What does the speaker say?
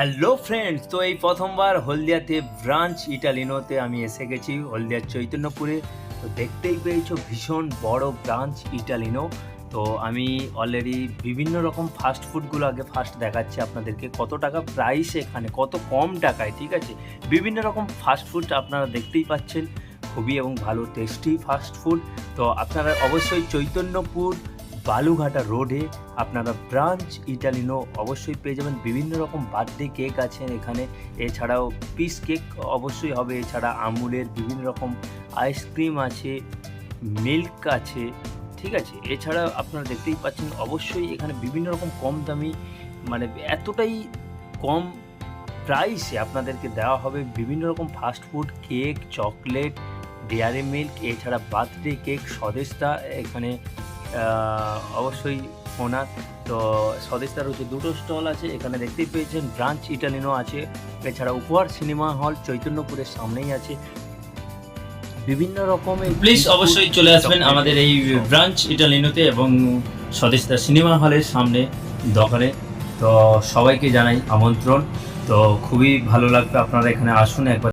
Hello friends তো এই প্রথমবার হলদিয়াতে ব্রাঞ্চ ইটালিনোতে আমি এসে গেছি, হলদিয়ার চৈতন্যপুরে। তো দেখতেই পেয়েছ, ভীষণ বড় ব্রাঞ্চ ইটালিনো। তো আমি অলরেডি বিভিন্ন রকম ফাস্ট ফুডগুলো আগে ফার্স্ট দেখাচ্ছি আপনাদেরকে। কত টাকা প্রাইস এখানে, কত কম টাকায়, ঠিক আছে? বিভিন্ন রকম ফাস্ট ফুড আপনারা দেখতেই পাচ্ছেন। খুবই এবং ভালো টেস্টি ফাস্ট ফুড তো আপনারা অবশ্যই চৈতন্যপুর বালুঘাটা রোডে আপনারা ব্রাঞ্চ ইটালিনো অবশ্যই পেয়ে যাবেন। বিভিন্ন রকম বার্থডে কেক আছে এখানে। এছাড়াও পিস কেক অবশ্যই হবে। এছাড়া আমুলের বিভিন্ন রকম আইসক্রিম আছে, মিল্ক আছে, ঠিক আছে? এছাড়া আপনারা দেখতেই পাচ্ছেন, অবশ্যই এখানে বিভিন্ন রকম কম দামি মানে এতটাই কম প্রাইসে আপনাদেরকে দেওয়া হবে বিভিন্ন রকম fast food, cake, chocolate, dairy milk, এছাড়া বার্থডে কেক, স্বদেশটা এখানে অবশ্যই ওনার। তো স্বদেশটার হচ্ছে দুটো স্টল আছে এখানে দেখতেই পেয়েছেন ব্রাঞ্চ ইটালিনো আছে। এছাড়া উপহার সিনেমা হল চৈতন্যপুরের সামনেই আছে। বিভিন্ন রকমের প্লিজ অবশ্যই চলে আসবেন আমাদের এই ব্রাঞ্চ ইটালিনোতে এবং স্বদেশদা সিনেমা হলের সামনে দোকানে। তো সবাইকে জানাই আমন্ত্রণ। তো খুবই ভালো লাগবে আপনারা এখানে আসুন একবার।